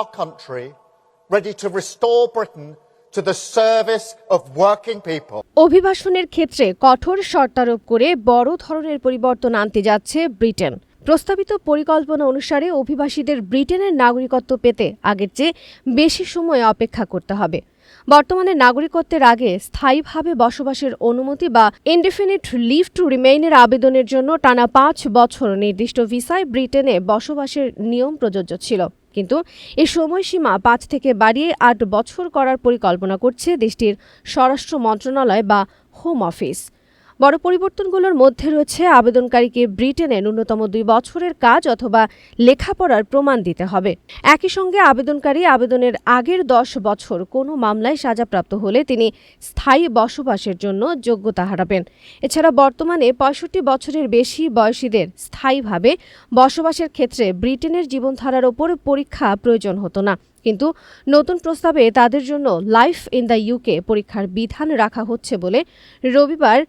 our country, ready to restore Britain to the service of working people. অভিবাসনের ক্ষেত্রে কঠোর শর্তারোপ করে বড় ধরনের পরিবর্তন আনতে যাচ্ছে ব্রিটেন। প্রস্তাবিত পরিকল্পনা অনুসারে অভিবাসীদের ব্রিটেনের নাগরিকত্ব পেতে আগের চেয়ে বেশি সময় অপেক্ষা করতে হবে। বর্তমানে নাগরিকত্বের আগে স্থায়ীভাবে বসবাসের অনুমতি বা ইনডিফিনিট লিভ টু রিমেইনের আবেদনের জন্য টানা পাঁচ বছর নির্দিষ্ট ভিসায় ব্রিটেনে বসবাসের নিয়ম প্রযোজ্য ছিল। কিন্তু এই সময়সীমা পাঁচ থেকে বাড়িয়ে আট বছর করার পরিকল্পনা করছে দেশটির স্বরাষ্ট্র মন্ত্রণালয় বা হোম অফিস বড় পরিবর্তনগুলোর মধ্যে রয়েছে আবেদনকারীকে ব্রিটেনে ন্যূনতম দুই বছরের কাজ অথবা লেখাপড়ার প্রমাণ দিতে হবে। একই সঙ্গে আবেদনকারী আবেদনের আগের দশ বছর কোনো মামলায় সাজাপ্রাপ্ত হলে তিনি স্থায়ী বসবাসের জন্য যোগ্যতা হারাবেন। এছাড়া বর্তমানে পঁয়ষট্টি বছরের বেশি বয়সীদের স্থায়ীভাবে বসবাসের ক্ষেত্রে ব্রিটেনের জীবনধারার ওপর পরীক্ষা প্রয়োজন হতো না। কিন্তু নতুন প্রস্তাবে তাদের জন্য লাইফ ইন দ্য ইউকে পরীক্ষার বিধান রাখা হচ্ছে বলে রবিবার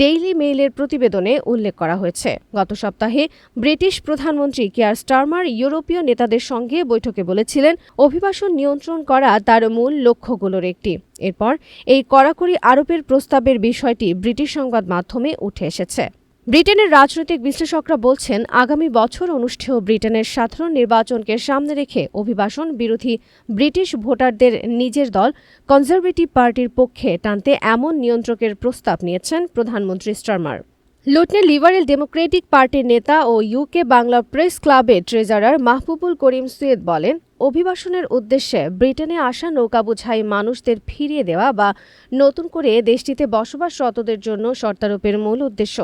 ডেইলি মেইলের প্রতিবেদনে উল্লেখ করা হয়েছে। গত সপ্তাহে ব্রিটিশ প্রধানমন্ত্রী কেয়ার স্টার্মার ইউরোপীয় নেতাদের সঙ্গে বৈঠকে বলেছিলেন, অভিবাসন নিয়ন্ত্রণ করা তার মূল লক্ষ্যগুলোর একটি। এরপর এই কড়াকড়ি আরোপের প্রস্তাবের বিষয়টি ব্রিটিশ সংবাদ মাধ্যমে উঠে এসেছে। ব্রিটেনের রাজনৈতিক বিশ্লেষকরা বলছেন, আগামী বছর অনুষ্ঠেয় ব্রিটেনের সাধারণ নির্বাচনকে সামনে রেখে অভিবাসন বিরোধী ব্রিটিশ ভোটারদের নিজের দল কনজারভেটিভ পার্টির পক্ষে টানতে এমন নিয়ন্ত্রকের প্রস্তাব নিয়েছেন প্রধানমন্ত্রী স্টারমার। লুটনে লিবারেল ডেমোক্রেটিক পার্টির নেতা ও ইউকে বাংলা প্রেস ক্লাবের ট্রেজারার মাহবুবুল করিম সুয়েদ বলেন অভিবাসনের উদ্দেশ্যে ব্রিটেনে আসা নৌকাবোঝাই মানুষদের ফিরিয়ে দেওয়া বা নতুন করে দেশটিতে বসবাসরতদের জন্য শর্তারোপের মূল উদ্দেশ্য,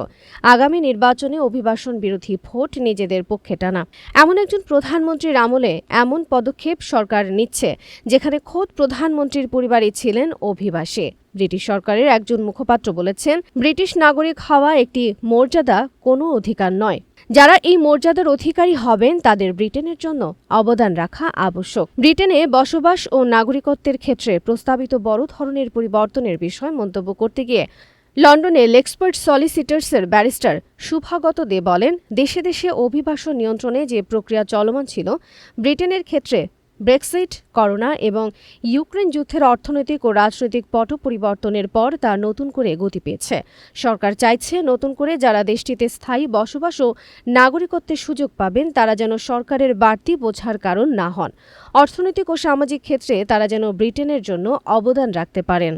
আগামী নির্বাচনে অভিবাসন বিরোধী ভোট নিজেদের পক্ষে টানা। এমন একজন প্রধানমন্ত্রীর আমলে এমন পদক্ষেপ সরকার নিচ্ছে, যেখানে খোদ প্রধানমন্ত্রীর পরিবারই ছিলেন অভিবাসী। ব্রিটিশ সরকারের একজন মুখপাত্র বলেছেন, ব্রিটিশ নাগরিক হওয়া একটি মর্যাদা কোনো অধিকার নয়। যারা এই মর্যাদার অধিকারী হবেন, তাদের ব্রিটেনের জন্য অবদান রাখা আবশ্যক। ব্রিটেনে বসবাস ও নাগরিকত্বের ক্ষেত্রে প্রস্তাবিত বড় ধরনের পরিবর্তনের বিষয় মন্তব্য করতে গিয়ে লন্ডনে লেক্সপার্ট সলিসিটার্সের ব্যারিস্টার শুভাগত দে বলেন, দেশে দেশে অভিবাসন নিয়ন্ত্রণে যে প্রক্রিয়া চলমান ছিল, ব্রিটেনের ক্ষেত্রে ব্রেক্সিট, করোনা এবং ইউক্রেন যুদ্ধের অর্থনৈতিক ও রাজনৈতিক পট পরিবর্তনের পর তা নতুন করে গতি পেয়েছে। সরকার চাইছে নতুন করে যারা দেশটিতে স্থায়ী বসবাস ও নাগরিকত্বের সুযোগ পাবেন, তারা যেন সরকারের বাড়তি বোঝার কারণ না হন। অর্থনৈতিক ও সামাজিক ক্ষেত্রে তারা যেন ব্রিটেনের জন্য অবদান রাখতে পারেন।